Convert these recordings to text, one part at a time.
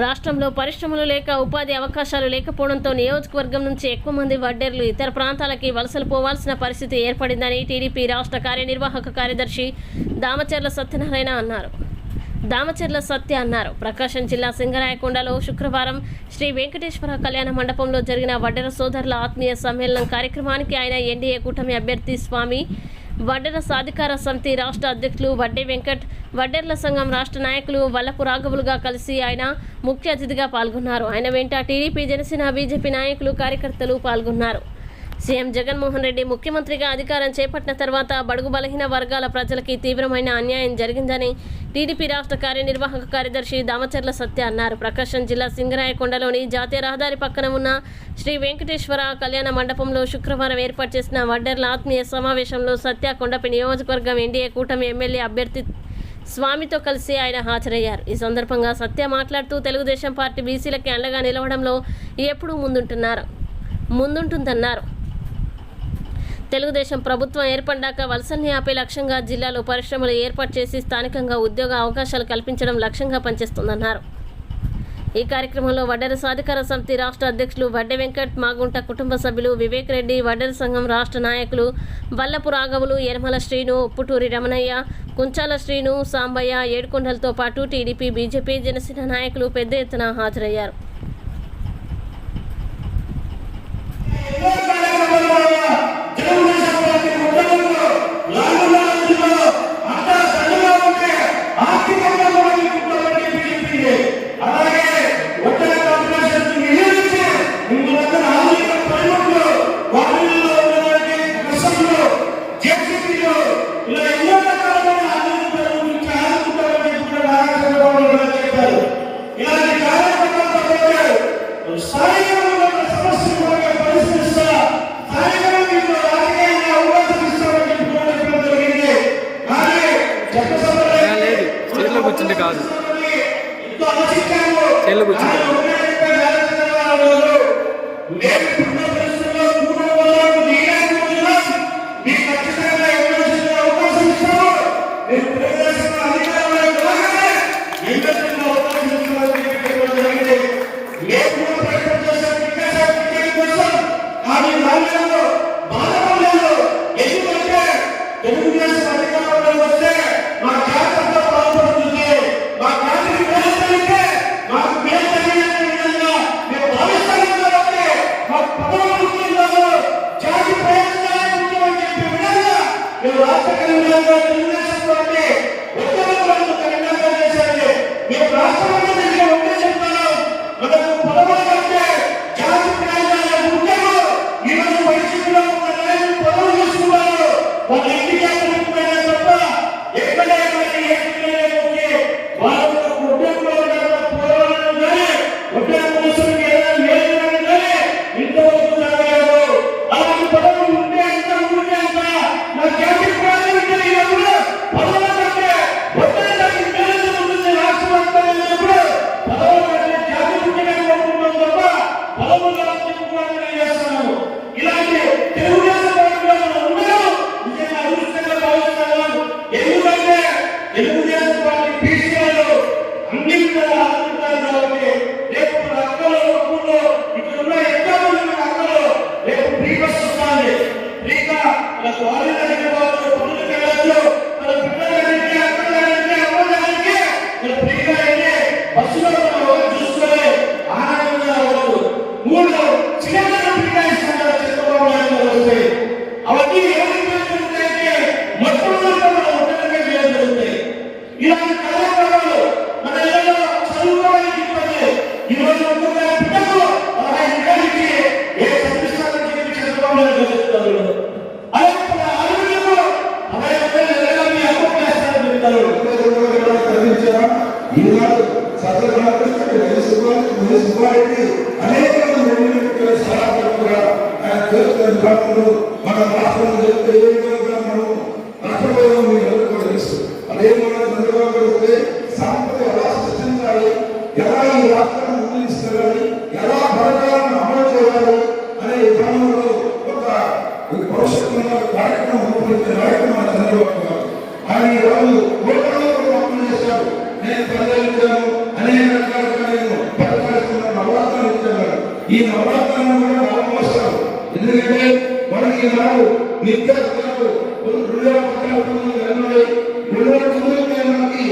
రాష్ట్రంలో పరిశ్రమలు లేక ఉపాధి అవకాశాలు లేకపోవడంతో నియోజకవర్గం నుంచి ఎక్కువ మంది వడ్డేర్లు ఇతర ప్రాంతాలకి వలసలు పోవాల్సిన పరిస్థితి ఏర్పడిందని టీడీపీ రాష్ట్ర కార్యనిర్వాహక కార్యదర్శి దామచర్ల సత్యనారాయణ అన్నారు. దామచర్ల సత్య అన్నారు. ప్రకాశం జిల్లా సింగరాయకొండలో శుక్రవారం శ్రీ వెంకటేశ్వర కళ్యాణ మండపంలో జరిగిన వడ్డెర సోదరుల ఆత్మీయ సమ్మేళనం కార్యక్రమానికి ఆయన ఎన్డీఏ కూటమి అభ్యర్థి స్వామి వడ్డెర సాధికార సమితి రాష్ట్ర అధ్యక్షులు వడ్డే వెంకట్ వడ్డెర్ల సంఘం రాష్ట్ర నాయకులు వల్లపు రాఘవులుగా కలిసి ఆయన ముఖ్య అతిథిగా పాల్గొన్నారు. ఆయన వెంట టీడీపీ జనసేన బీజేపీ నాయకులు కార్యకర్తలు పాల్గొన్నారు. సీఎం జగన్మోహన్ రెడ్డి ముఖ్యమంత్రిగా అధికారం చేపట్టిన తర్వాత బడుగు బలహీన వర్గాల ప్రజలకి తీవ్రమైన అన్యాయం జరిగిందని టీడీపీ రాష్ట్ర కార్యనిర్వాహక కార్యదర్శి దామచర్ల సత్య అన్నారు. ప్రకాశం జిల్లా సింగరాయకొండలోని జాతీయ రహదారి పక్కన ఉన్న శ్రీ వెంకటేశ్వర కళ్యాణ మండపంలో శుక్రవారం ఏర్పాటు చేసిన వడ్డర్ల ఆత్మీయ సమావేశంలో సత్య కొండపి నియోజకవర్గం ఎన్డీఏ కూటమి ఎమ్మెల్యే అభ్యర్థి స్వామితో కలిసి ఆయన హాజరయ్యారు. ఈ సందర్భంగా సత్య మాట్లాడుతూ తెలుగుదేశం పార్టీ బీసీలకి అండగా నిలవడంలో ఎప్పుడూ ముందుంటున్నారు. ముందుంటుందన్నారు. తెలుగుదేశం ప్రభుత్వం ఏర్పడ్డాక వలసల్ని ఆపే లక్ష్యంగా జిల్లాలో పరిశ్రమలు ఏర్పాటు చేసి స్థానికంగా ఉద్యోగ అవకాశాలు కల్పించడం లక్ష్యంగా పనిచేస్తుందన్నారు. ఈ కార్యక్రమంలో వడ్డెర సాధికార సమితి రాష్ట్ర అధ్యక్షులు వడ్డె వెంకట్ మాగుంట కుటుంబ సభ్యులు వివేక్ రెడ్డి వడ్డెర సంఘం రాష్ట్ర నాయకులు వల్లపు రాఘవులు యనమల శ్రీను ఉప్పుటూరి రమణయ్య కుంచాల శ్రీను సాంబయ్య ఏడుకొండలతో పాటు టీడీపీ బీజేపీ జనసేన నాయకులు పెద్ద ఎత్తున హాజరయ్యారు. మూడు సిలిండర్ ఫ్రీగా ఇస్తున్నారు అవన్నీ బిడ్డలు చదివించారా ఈనాడు చదువు సుబ్బారెడ్డి అనేక విభాగంలో మన రాష్ట్రంలో జరిగితే ఏ విధంగా మనం నష్టపోయామో మీకు అందరూ తెలుసు. అదే మనం చంద్రబాబు పెడితే సంపద ఎలా సృష్టించాలి ఎలా ఈ రాష్ట్రాన్ని నిర్ణయిస్తారని ఎలా పథకాలను అమలు చేయాలి అనే విధానంలో ఈనాడు నిత్యాలు రెండు వేల పద్నాలుగు ఎనభై మనకి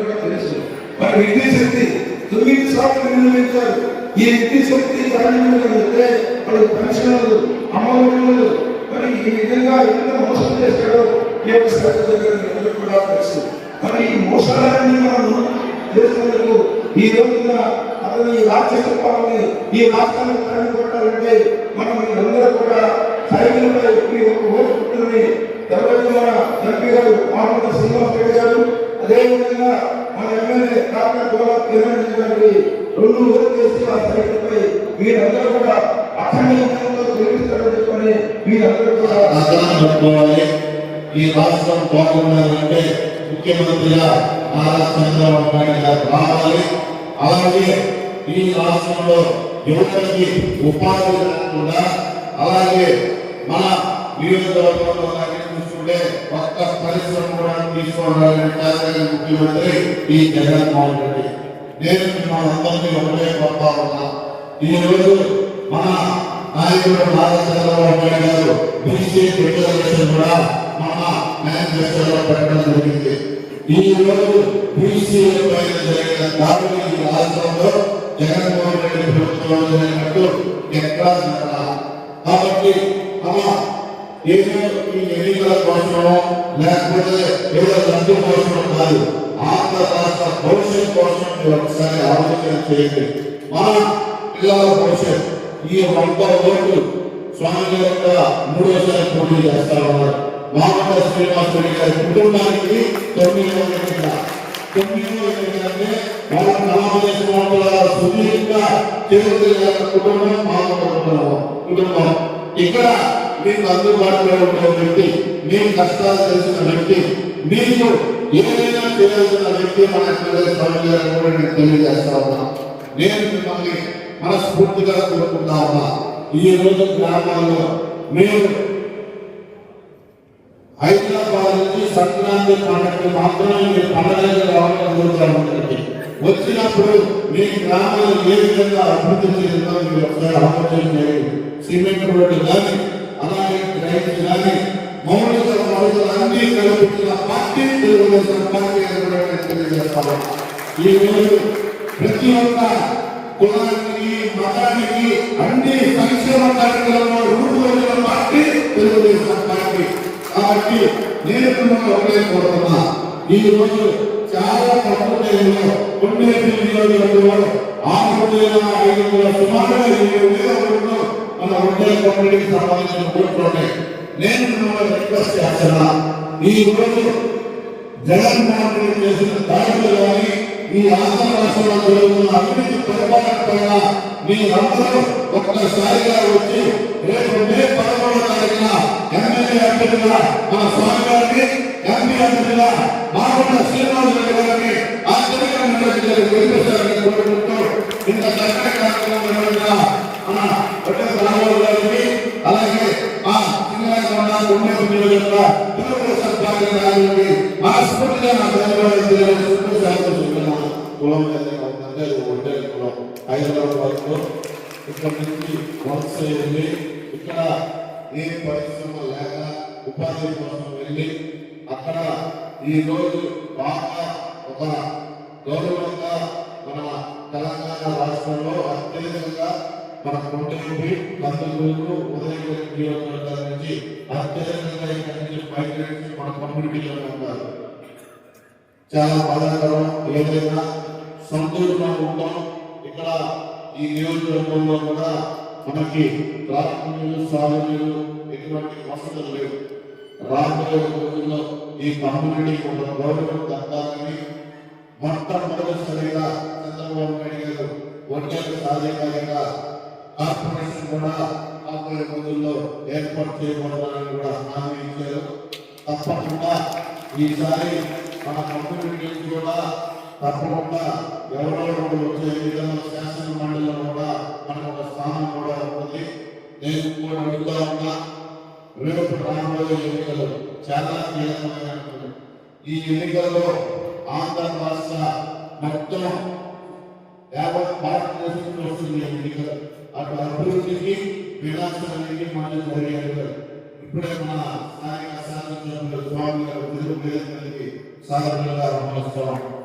కూడా తెలుసు. మరి విద్యుత్ శక్తి తొమ్మిది సార్లు నిర్ణయించారు. ఈ విద్యుత్ శక్తి కార్యక్రమంలో వాళ్ళు పెన్షన్లు అమలు మరి ఈ విధంగా ఎంత మోసం చేస్తాడో దగ్గర కూడా తెలుసు. మరి ఈ మోసాలన్నీ మనం చేసినందుకు ఈ రోజున అతను ఈ రాక్షస పాలని ఈ రాష్ట్రాన్ని తరలి కొట్టాలంటే మనం అందరూ కూడా సైనికులపై ఈ ఒక ఓటు పుట్టుని ఎవరైతే మన ఎంపీ గారు మామూలు శ్రీనివాస్ రెడ్డి గారు అదేవిధంగా మన ఎమ్మెల్యే డాక్టర్ గోలా కిరణ్ గారికి రెండు ఓట్లు వేసి ఆ సైకిల్పై మీరందరూ కూడా అఖండ విజయంతో చెప్పని మీరందరూ కూడా ఈ రాష్ట్రం బాగుండాలంటే ముఖ్యమంత్రిగా నారా చంద్రబాబు నాయుడు గారు రావాలి. అలాగే ఈ రాష్ట్రంలో యువతకి ఉపాధి రాకుండా అలాగే మన నియోజకవర్గంలో అలాగే చూసుకుంటే ఒక్క పరిశ్రమ కూడా తీసుకోవడానికి కార్యక్రమ ముఖ్యమంత్రి ఈ జగన్మోహన్ రెడ్డి. నేను మిమ్మల్ని అందరికీ ఒకటే కోరుతా ఉన్నా. ఈ మన నాయకుడు భారత చంద్రబాబు నాయుడు గారు బీసీ రిజర్వేషన్ కూడా మన మేనిఫెస్టోలో పెట్టడం జరిగింది. ఈ రోజు బీసీ పైన జరిగిన దాడులు ఈ రాష్ట్రంలో జగన్మోహన్ రెడ్డి ప్రభుత్వం జరిగినట్టు ఎక్కడా కాబట్టి మన ఏదో ఈ ఎన్నికల కోసమో లేకపోతే ఏదో లబ్ధి కోసమో కాదు. ఆంధ్ర రాష్ట్ర భవిష్యత్ కోసం ఒకసారి ఆలోచన చేయండి. మన పిల్లల భవిష్యత్ ఈ వంద ఓట్లు స్వామి మూడోసారి పోటీ చేస్తా ఉన్నారు. మామూలు శ్రీనివాస్ రెడ్డి గారి కుటుంబానికి తొమ్మిది వందల తొమ్మిది ఏంటంటే వాళ్ళ నలభై సంవత్సరాల తిరుపతి గారి కుటుంబం మామూలు కుటుంబం కుటుంబం ఇక్కడ మీకు అందుబాటులో ఉండే వ్యక్తి మీ కష్టాలు తెలిసిన వ్యక్తి మీకు ఏదైనా చేయాల్సిన వ్యక్తి మన స్వామి గారు కూడా నేను తెలియజేస్తా ఉన్నా నేను మిమ్మల్ని మనస్ఫూర్తిగా కోరుకుంటా ఉన్నా ఈ రోజు గ్రామాల్లో మీరు హైదరాబాద్ నుంచి సంక్రాంతి పండుగ మాత్రమే మీరు పండుగకి రావడం జరుగుతుంది వచ్చినప్పుడు మీ గ్రామాలు ఏ విధంగా అభివృద్ధి చెందుతుందో మీరు ఒకసారి ఆలోచన చేయండి. సిమెంట్ రోడ్డు కానీ అలాగే డ్రైన్స్ కానీ మౌలిక వసతులు అన్ని కల్పించిన పార్టీ తెలుగుదేశం పార్టీ అని కూడా తెలియజేస్తాను ఈ ప్రతి ఒక్క కులానికి మతానికి అన్ని సంక్షేమ కార్యక్రమాలు కాబట్టి నేను మిమ్మల్ని ఒకటే కోరుతున్నా. ఈ రోజు చాలా తక్కువ టైంలో కొన్ని నియోజకవర్గంలో ఆరు వేల ఐదు వందల సుమారుగా ఏడు వేల ఓట్లు మన ఉండే కమ్యూనిటీకి సంబంధించిన ఓట్లు ఉన్నాయి. నేను మిమ్మల్ని రిక్వెస్ట్ చేస్తున్నా. ఈ రోజు జగన్మోహన్ రెడ్డి చేసిన దాడులు కానీ ఈ రాష్ట్ర రాష్ట్రంలో జరుగుతున్న అభివృద్ధి పరిపాలన పైన మీరందరూ ఒక్కసారిగా వచ్చి రేపు మే పదమూడు తారీఖున ఎమ్మెల్యే అభ్యర్థిగా మన స్వామి గారిని ఎంపీ అభ్యర్థిగా మాగుండ శ్రీనివాస రెడ్డి గారిని ఆశ్చర్యంగా కోరుకుంటూ ఇంత చక్కటి కార్యక్రమం నిర్వహించిన మన ఒడ్డ రామారావు గారికి అలాగే మా సింగరాజకొండ గుండె నియోజకవర్గ తెలుగుదేశం పార్టీ నాయకుడికి మనస్ఫూర్తిగా నా ధన్యవాదాలు తెలియజేస్తున్నాను. ఉందంటే హైదరాబాద్లో ఇక్కడ నుంచి వలస వెళ్ళి ఇక్కడ ఏ పరిశ్రమ లేక ఉపాధి కోసం వెళ్ళి అక్కడ ఈ రోజు బాగా ఒక గౌరవంగా మన తెలంగాణ రాష్ట్రంలో అత్యధికంగా మన కోటేపి కందుకూరు ఉదయగిరి నియోజకవర్గాల నుంచి అత్యధికంగా ఇక్కడ నుంచి మైగ్రేట్స్ మన కమ్యూనిటీలో ఉన్నారు. చాలా బాధాకరం. ఏదైనా సంతోషంగా ఉంటాం ఇక్కడ ఈ నియోజకవర్గంలో కూడా మనకి రాత్రులు సాగునీరు ఎటువంటి వసతులు లేవు. రాబోయే రోజుల్లో ఈ కమ్యూనిటీకి ఒక గౌరవం దక్కాలని మొట్టమొదటిసారిగా చంద్రబాబు నాయుడు గారు ఒంటరి సాధికారిగా కార్పొరేషన్ కూడా రాబోయే రోజుల్లో ఏర్పాటు చేయబడాలని కూడా హామీ ఇచ్చారు. తప్పకుండా ఈసారి మన కమ్యూనిటీ కూడా తప్పకుండా ఎవరెవరు వచ్చే విధంగా శాసన మండలిలో కూడా మనకు ఒక స్థానం కూడా ఉంటుంది. నేను కూడా అడుగుతా ఉన్నా. రేపు రాబోయే ఎన్నికలు చాలా కీలకమైనటువంటి ఈ ఎన్నికల్లో ఆంధ్ర రాష్ట్ర మొత్తం యావత్ భారతదేశంలో వస్తుంది ఎన్నికలు. అటు అభివృద్ధికి వినాశనానికి మళ్ళీ జరిగే ఎన్నికలు. ఇప్పుడే మన స్థానిక శాసనసభ్యులు స్వామి గారు తెలుగు వేదికలకి సాధారణంగా నమస్కారం.